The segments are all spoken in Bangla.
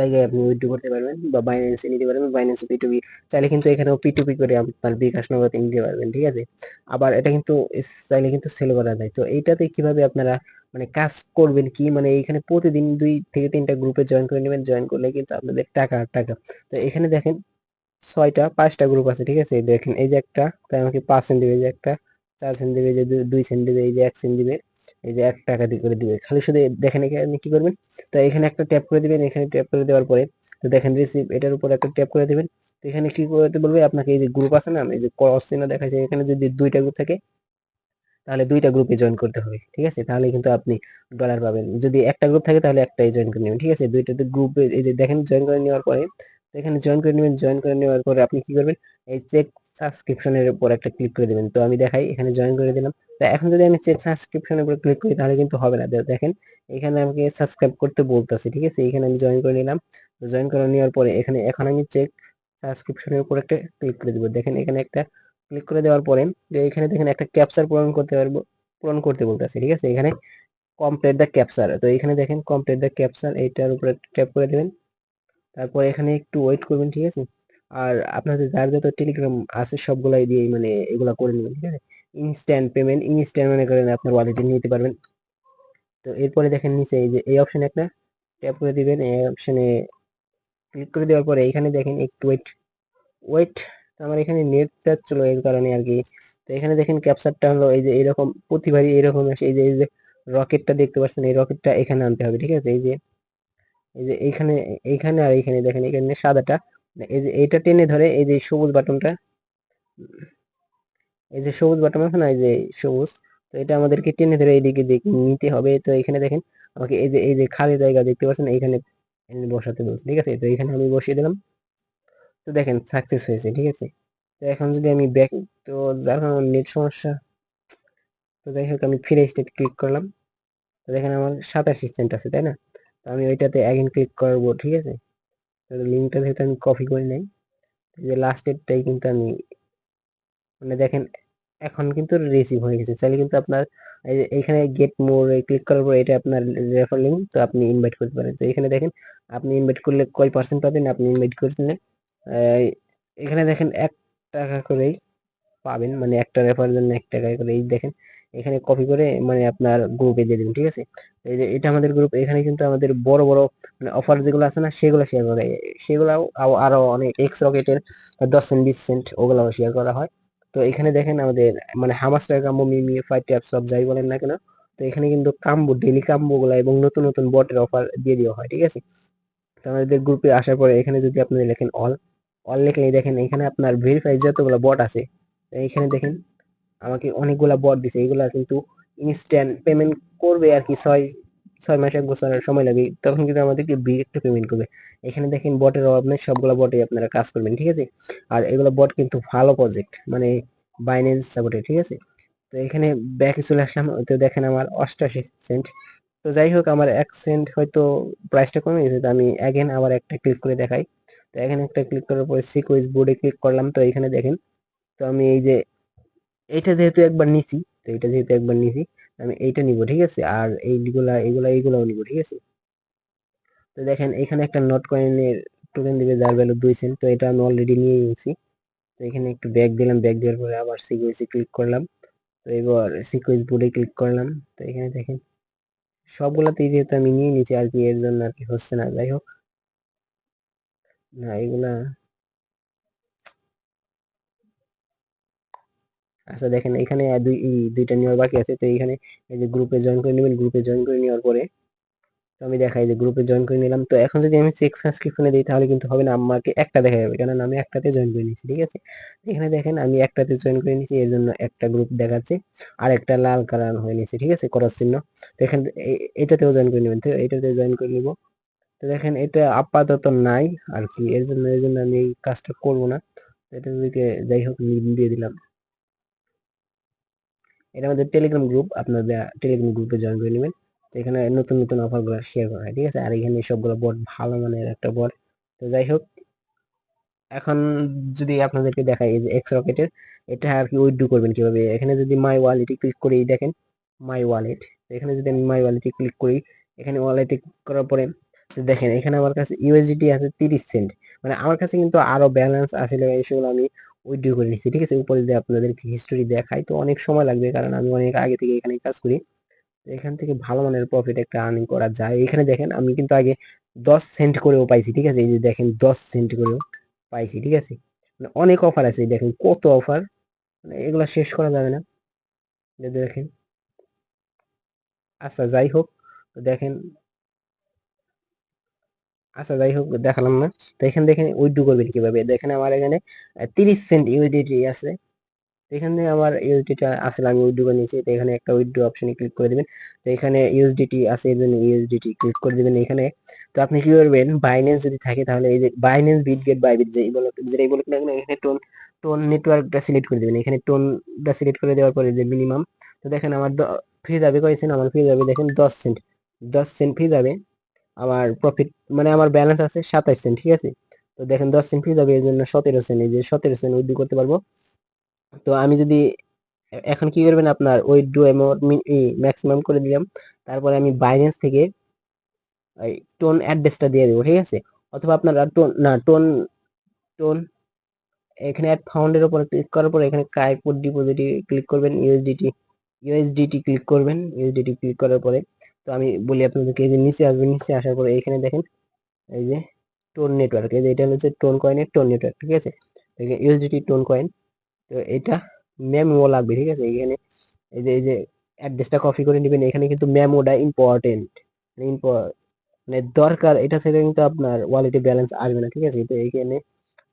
জায়গায় আপনি উইথড্র করতে পারবেন বা বাইন্যান্সে নিতে পারবেন। বাইন্যান্সে পিটুপি চাইলে কিন্তু এখানেও পিটুপি করে আপনার বিকাশ নগদে নিতে পারবেন, ঠিক আছে? আবার এটা কিন্তু চাইলে কিন্তু সেল করা যায়। তো এইটাতে কীভাবে আপনারা মানে কাজ করবেন কি? মানে এইখানে প্রতিদিন দুই থেকে তিনটা গ্রুপে জয়েন করে নেবেন। জয়েন করলে কিন্তু আপনাদের টাকা টাকা। তো এখানে দেখেন ছয়টা, পাঁচটা গ্রুপ আছে, ঠিক আছে? দেখেন এই যে একটা তাই আমাকে পাঁচ সেন্ট দিবে, এই যে একটা, চার সেন্ট দিবে যে দুই সেন্ট দিবে, এই যে এক সেন্ট দিবে। এই যে এক টাকা দিয়ে করে দিবে। খালি শুধু দেখেন এখানে কি করবেন? তো এখানে একটা ট্যাপ করে দিবেন, এখানে ট্যাপ করে দেওয়ার পরে তো দেখেন রিসিভ এটার উপর একটা ট্যাপ করে দিবেন। তো এখানে কি করতে বলবে? আপনাকে এই যে গ্রুপ আছে না, এই যে ক্রস চিহ্ন দেখাচ্ছে এখানে যদি দুইটা গ্রুপ থাকে, তাহলে দুইটা গ্রুপে জয়েন করতে হবে, ঠিক আছে? তাহলে কিন্তু আপনি ডলার পাবেন। যদি একটা গ্রুপ থাকে, তাহলে একটাই জয়েন করে নেবেন, ঠিক আছে? দুইটাতে গ্রুপে এই যে দেখেন জয়েন করে নেওয়ার পরে এখানে জয়েন করে নেবেন জয়েন করে নেওয়ার পরে আপনি কি করবেন? এই চেক সাবস্ক্রিপশনের উপর একটা ক্লিক করে দেবেন। তো আমি দেখাই, এখানে জয়েন করে দিলাম। তো এখন যদি আমি চেক সাবস্ক্রিপশনের উপর ক্লিক করি, তাহলে কিন্তু হবে না। দেখেন, এখানে আমাকে সাবস্ক্রাইব করতে বলতেছে, ঠিক আছে? এখানে আমি জয়েন করে নিলাম। তো জয়েন করে নেওয়ার পরে এখানে, এখন আমি চেক সাবস্ক্রিপশনের উপর একটা ক্লিক করে দেবো। দেখেন, এখানে একটা ক্লিক করে দেওয়ার পরে, যে এখানে দেখেন একটা ক্যাপচার পূরণ করতে পারব, পূরণ করতে বলতেছে, ঠিক আছে? এখানে কমপ্লিট দ্য ক্যাপচার তো এখানে দেখেন কমপ্লিট দ্য ক্যাপচার এইটার উপরে ট্যাপ করে দেবেন। তারপরে এখানে একটু ওয়েট করবেন, ঠিক আছে? আর আপনাদের যার যত টেলিগ্রাম আছে, সবগুলাই দিয়ে মানে এগুলা করে নেবেন, ঠিক আছে? ইনস্ট্যান্ট পেমেন্ট ইনস্ট্যান্ট মনে করেন আপনার ওয়ালেটে নিতে পারবেন। তো এরপরে দেখেন নিচে এই যে, এই অপশনে একটা ট্যাপ করে দিবেন, এই অপশনে ক্লিক করে দেওয়ার পরে এখানে দেখেন একটু ওয়েট ওয়েট তো আমার এখানে নেটটা চলো এর কারণে আর কি। তো এখানে দেখেন ক্যাপচারটা হলো এই যে এরকম, প্রতিবারই এরকম আসে, এই যে এই যে রকেটটা দেখতে পাচ্ছেন, এই রকেটটা এখানে আনতে হবে, ঠিক আছে? এই যে এই যে, এইখানে এইখানে আর এইখানে দেখেন, এখানে সাদাটা এই যে এইটা টেনে ধরে এই যে সবুজ বাটনটা, এই যে সবুজ বাটন আছে না, এই যে সবুজ, তো এটা আমাদেরকে টেনে ধরে এইদিকে দিক- নিতে হবে। তো এখানে দেখেন, আমাকে এই যে এই যে খালি জায়গা দেখতে পাচ্ছেন, এইখানে বসাতে বলছে, ঠিক আছে? তো এখানে আমি বসিয়ে দিলাম। তো দেখেন সাকসেস হয়েছে, ঠিক আছে? তো এখন যদি আমি ব্যাক তো যার কারণে নেট সমস্যা। তো যাই হোক, আমি ফিরে স্টেট ক্লিক করলাম। তো দেখেন, আমার সাতাশি সেন্ট আছে, তাই না? তো আমি ওইটাতে অ্যাগেন ক্লিক করব, ঠিক আছে? লিঙ্কটা যেহেতু আমি কপি করে নেই। যে লাস্টেরটাই কিন্তু আমি মানে দেখেন, এখন কিন্তু রিসিভ হয়ে গেছে। চাইলে কিন্তু আপনার এইখানে গেট মোর ক্লিক করার পর এটা আপনার রেফার লিঙ্ক তো আপনি ইনভাইট করতে পারেন। তো এখানে দেখেন, আপনি ইনভাইট করলে কয় পার্সেন্ট পাবেন, আপনি ইনভাইট করলে এখানে দেখেন এক টাকা করেই পাবেন মানে একটা রেফারের জন্য এক টাকা করে। এই দেখেন, এখানে কপি করে মানে আপনার গ্রুপে দিয়ে দেবেন, ঠিক আছে? এটা আমাদের গ্রুপ এখানে কিন্তু আমাদের বড় বড় মানে অফার যেগুলো আছে না, সেগুলো শেয়ার করে সেগুলাও আও- আরও অনেক এক্স রকেটের দশ সেন্ট বিশ সেন্ট ওগুলাও শেয়ার করা হয়। তো এখানে দেখেন আমাদের মানে হামাস্টার কাম্বো, মিমি ফাইভ ট্যাপ সব যাই বলেন না কেন, তো এখানে কিন্তু কাম্বো ডেলি কাম্বো গুলা এবং নতুন নতুন বটের অফার দিয়ে দেওয়া হয়, ঠিক আছে? তো আমাদের গ্রুপে আসার পরে এখানে যদি আপনি লেখেন অল অল লিখলেই দেখেন এখানে আপনার ভেরিফাই যতগুলো বট আছে তো এইখানে দেখেন, আমাকে অনেকগুলা বট দিছে এগুলা কিন্তু ইনস্ট্যান্ট পেমেন্ট করবে আর কি ছয় ছয় মাস, এক বছর সময় লাগে তখন কিন্তু আমাদেরকে একটা পেমেন্ট করবে। এখানে দেখেন বটের অভাব নেই, সবগুলা বটে আপনারা কাজ করবেন, ঠিক আছে? আর এগুলো বট কিন্তু ভালো প্রজেক্ট মানে বাইন্যান্স সাপোর্টে ঠিক আছে? তো এখানে ব্যাকে চলে আসলাম, তো দেখেন আমার অষ্টাশি সেন্ট তো যাই হোক, আমার এক সেন্ট হয়তো প্রাইসটা কমে গেছে, তো আমি অ্যাগেন আবার একটা ক্লিক করে দেখাই। তো এখানে একটা ক্লিক করার পরে সিকোয়েন্স বোর্ডে ক্লিক করলাম, তো এখানে দেখেন তো আমি এই যে, এইটা যেহেতু একবার নিছি, তো এইটা যেহেতু একবার নিছি, আমি এইটা নিব, ঠিক আছে? আর এইগুলা এইগুলা, এইগুলাও নিব, ঠিক আছে? তো দেখেন, এখানে একটা নট কয়েনের টোকেন দিবে, যার ভ্যালু দুই সেন্ট তো এটা আমি অলরেডি নিয়ে নিয়েছি তো এখানে একটু ব্যাক দিলাম ব্যাক দেওয়ার পরে আবার সিকোয়েন্সে ক্লিক করলাম। তো এবার সিকোয়েন্স বোর্ডে ক্লিক করলাম। তো এখানে দেখেন, সবগুলাতেই যেহেতু আমি নিয়ে নিয়েছি আর কি এর জন্য আর কি হচ্ছে না, যাই হোক। না, এগুলা আচ্ছা দেখেন এখানে দুই দুইটা নেওয়ার বাকি আছে। তো এখানে এই যে গ্রুপে জয়েন করে নেবেন গ্রুপে জয়েন করে নেওয়ার পরে তো আমি দেখাই যে গ্রুপে জয়েন করে নিলাম। তো এখন যদি আমি চেক সাবস্ক্রিপশনে দিই, তাহলে কিন্তু হবে না, আমাকে একটা দেখা যাবে। কারণ আমি একটাতে জয়েন করে নিয়েছি, ঠিক আছে? এখানে দেখেন আমি একটাতে জয়েন করে নিয়েছি, এর জন্য একটা গ্রুপ দেখাচ্ছে, আর একটা লাল কালার হয়ে নিয়েছে, ঠিক আছে? ক্রস চিহ্ন। তো এখানে এটাতেও জয়েন করে নেবেন। তো এটাতে জয়েন করে নিব। তো দেখেন এটা আপাতত নাই আর কি, এর জন্য এর জন্য আমি এই কাজটা করব না। এটা যাই হোক, দিয়ে দিলাম। এটা আমাদের টেলিগ্রাম গ্রুপ আপনাদের টেলিগ্রাম গ্রুপে জয়েন করে নেবেন। তো এখানে নতুন নতুন অফারগুলো শেয়ার করা হয়, ঠিক আছে? আর এখানে সবগুলো বট ভালো মানের একটা বট তো যাই হোক, এখন যদি আপনাদেরকে দেখাই এই যে এক্স রকেটের এটা আর কি উইথড্র করবেন কীভাবে? এখানে যদি মাই ওয়ালেটে ক্লিক করি দেখেন মাই ওয়ালেট এখানে যদি আমি মাই ওয়ালেটে ক্লিক করি, এখানে ওয়ালেটে করার পরে, তো দেখেন, এখানে আমার কাছে ইউএসডিটি আছে তিরিশ সেন্ট মানে আমার কাছে কিন্তু আরও ব্যালেন্স আসলে সেগুলো আমি উইথড্র করে নিচ্ছি, ঠিক আছে? উপরে যে আপনাদেরকে হিস্টোরি দেখাই, তো অনেক সময় লাগবে কারণ আমি অনেক আগে থেকে এখানে কাজ করি। তো এখান থেকে ভালো মানের প্রফিট একটা আর্নিং করা যায়। এখানে দেখেন, আমি কিন্তু আগে দশ সেন্ট করেও পাইছি, ঠিক আছে? এই যে দেখেন, দশ সেন্ট করেও পাইছি, ঠিক আছে? মানে অনেক অফার আছে দেখেন কত অফার মানে এগুলো শেষ করা যাবে না। দেখেন। আচ্ছা যাই হোক, তো দেখেন আচ্ছা যাই হোক, দেখালাম না। তো এখানে দেখেন উইথড্র করবেন কীভাবে? দেখেন আমার এখানে তিরিশ সেন্ট ইউএসডিটি আছে। এখানে আমার ইউএসডিটা আসলে আমি উইথড্র করে নিয়েছি। তো এখানে একটা উইথড্র অপশনে ক্লিক করে দিবেন। তো এখানে ইউএসডিটি আছে এর জন্য ইউএসডিটি ক্লিক করে দিবেন এখানে। তো আপনি কি করবেন? বাইন্যান্স যদি থাকে, তাহলে এই যে বাইন্যান্স বিটগেট বাইবিট যেই বলো যেটাই বলুক না এখানে টোন টোন নেটওয়ার্কটা সিলেক্ট করে দিবেন। এখানে টোনটা সিলেক্ট করে দেওয়ার পরে যে মিনিমাম তো দেখেন আমার ফি যাবে কয়েছেন আমার ফি যাবে, দেখেন দশ সেন্ট দশ সেন্ট ফি যাবে। আমার প্রফিট মানে আমার ব্যালেন্স আছে সাতাশ সেন্ট ঠিক আছে? তো দেখেন দশ সেন্ট ফি যাবে এর জন্য সতেরো সেন্ট এই যে সতেরো সেন্ট উইথড্র করতে পারব। তো আমি যদি এখন কি করবেন আপনার উইথড্র অ্যামাউন্ট ম্যাক্সিমাম করে দিলাম, তারপরে আমি বাইন্যান্স থেকে টোন অ্যাড্রেসটা দিয়ে দেবো, ঠিক আছে? অথবা আপনারা টোন না টোন টোন এখানে অ্যাড ফাউন্ডের উপর ক্লিক করার পর এখানে কাইপুট ডিপোজিটে ক্লিক করবেন ইউএসডিটি ইউএসডিটি ক্লিক করবেন ইউএসডিটি ক্লিক করার পরে তো আমি বলি আপনাদেরকে, এই যে নিচে আসবেন নিচে আসার পরে এখানে দেখেন, এই যে টোন নেটওয়ার্ক, এই যে এটা হচ্ছে টোন কয়েনের টোন নেটওয়ার্ক, ঠিক আছে? ইউএসডিটি টোন কয়েন, তো এটা মেমো লাগবে, ঠিক আছে? এখানে এই যে এই যে অ্যাড্রেসটা কপি করে নেবেন, এখানে কিন্তু মেমোটা ইম্পর্টেন্ট মানে দরকার, এটা ছেড়ে কিন্তু আপনার ওয়ালেটে ব্যালেন্স আসবে না, ঠিক আছে? তো এইখানে,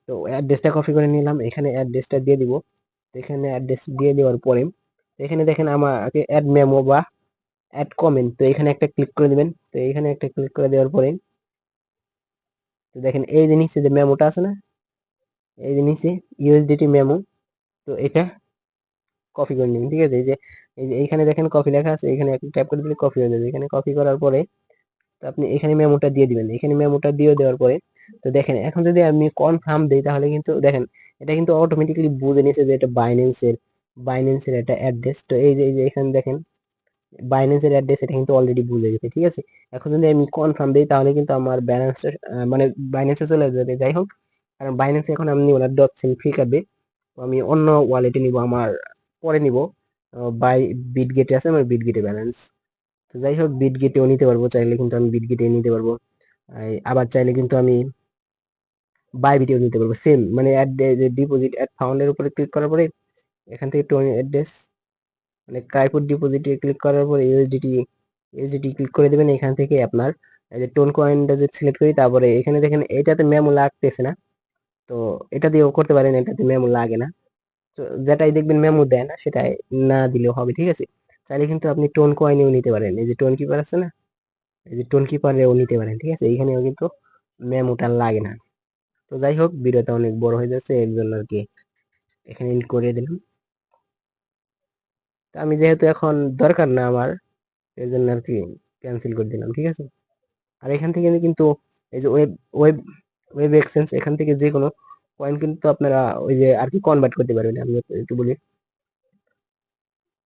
তো অ্যাড্রেসটা কপি করে নিলাম, এখানে অ্যাড্রেসটা দিয়ে দিব এখানে অ্যাড্রেস দিয়ে দেওয়ার পরে এখানে দেখেন আমাকে অ্যাড মেমো বা অ্যাড কমেন্ট তো এখানে একটা ক্লিক করে দিবেন। তো এখানে একটা ক্লিক করে দেওয়ার পরে, তো দেখেন এই যে নিচে যে মেমোটা আছে না, এই যে নিচে ইউএসডিটি মেমো তো এটা কপি করে নিন ঠিক আছে? এই যে এই যে এইখানে দেখেন কপি লেখা আছে, এখানে ট্যাপ করে দিলে কপি হয়ে যাবে। এখানে কপি করার পরে, তো আপনি এখানে মেমোটা দিয়ে দিবেন। এখানে মেমোটা দিয়ে দেওয়ার পরে, তো দেখেন, এখন যদি আমি কনফার্ম দিই, তাহলে কিন্তু দেখেন, এটা কিন্তু অটোমেটিক্যালি বুঝে নিয়েছে যে এটা বাইন্যান্সের বাইন্যান্সের একটা অ্যাড্রেস তো এই যে এখানে দেখেন বাইন্যান্সের অ্যাড্রেস এটা কিন্তু অলরেডি বুঝে গেছে, ঠিক আছে? এখন যদি আমি কনফার্ম দিই, তাহলে কিন্তু আমার ব্যালেন্সটা মানে বাইন্যান্সে চলে যাবে। যাই হোক, কারণ বাইন্যান্সে এখন আমি নিব না ডট সেন ফ্রি কাটবে তো আমি অন্য ওয়ালেটে নিব, আমার পরে নিব। বাই বিটগেটে আছে, আমার বিটগেটে ব্যালেন্স তো যাই হোক বিটগেটেও নিতে পারব, চাইলে কিন্তু আমি বিটগেটে নিতে পারব। আবার চাইলে কিন্তু আমি বাই বিটেও নিতে পারব। সেম মানে ডিপোজিট অ্যাড ফাউন্ডের উপরে ক্লিক করার পরে, এখান থেকে টোন অ্যাড্রেস মানে ক্রাইপুট ডিপোজিটে ক্লিক করার পরে ইউএসডিটি ইউএসডিটি ক্লিক করে দেবেন, এখান থেকে আপনার এই যে টোন কয়েনটা যদি সিলেক্ট করি, তারপরে এখানে দেখেন এটাতে মেমো লাগতেছে না। তো এটা দিয়েও করতে পারেন, এটাতে মেমো লাগে না। তো যেটাই দেখবেন মেমো দেয় না, সেটাই না দিলেও হবে, ঠিক আছে? চাইলে কিন্তু আপনি টোন কয়েনেও নিতে পারেন। এই যে টোন কিপার আছে না? এই যে টোন কিপারেও নিতে পারেন, ঠিক আছে? এইখানেও কিন্তু মেমোটা লাগে না। তো যাই হোক, ভিডিওটা অনেক বড় হয়ে যাচ্ছে, এর জন্য আর কি এখানে করে দিলাম। আমি যেহেতু এখন দরকার না আমার এর জন্য আর কি ক্যান্সেল করে দিলাম, ঠিক আছে? আর এখান থেকে কিন্তু এই যে ওয়েব ওয়েব ওয়েব এক্সচেঞ্জ এখান থেকে যে কোনো কয়েন কিন্তু আপনারা ওই যে আর কি কনভার্ট করতে পারবেন, আমি একটু বলি।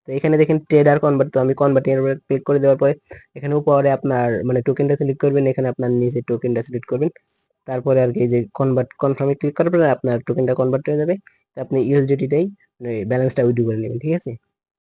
তো এখানে দেখেন ট্রেডার কনভার্ট তো আমি কনভার্টের উপরে ক্লিক করে দেওয়ার পরে এখানে উপরে আপনার মানে টোকেনটা সিলেক্ট করবেন, এখানে আপনার নিচে টোকেনটা সিলেক্ট করবেন। তারপরে আর কি যে কনভার্ট কনফার্মে ক্লিক করার পরে আপনার টোকেনটা কনভার্ট হয়ে যাবে। তো আপনি ইউএসডিটিটাই ব্যালেন্সটা উইথড্র করে নেবেন, ঠিক আছে?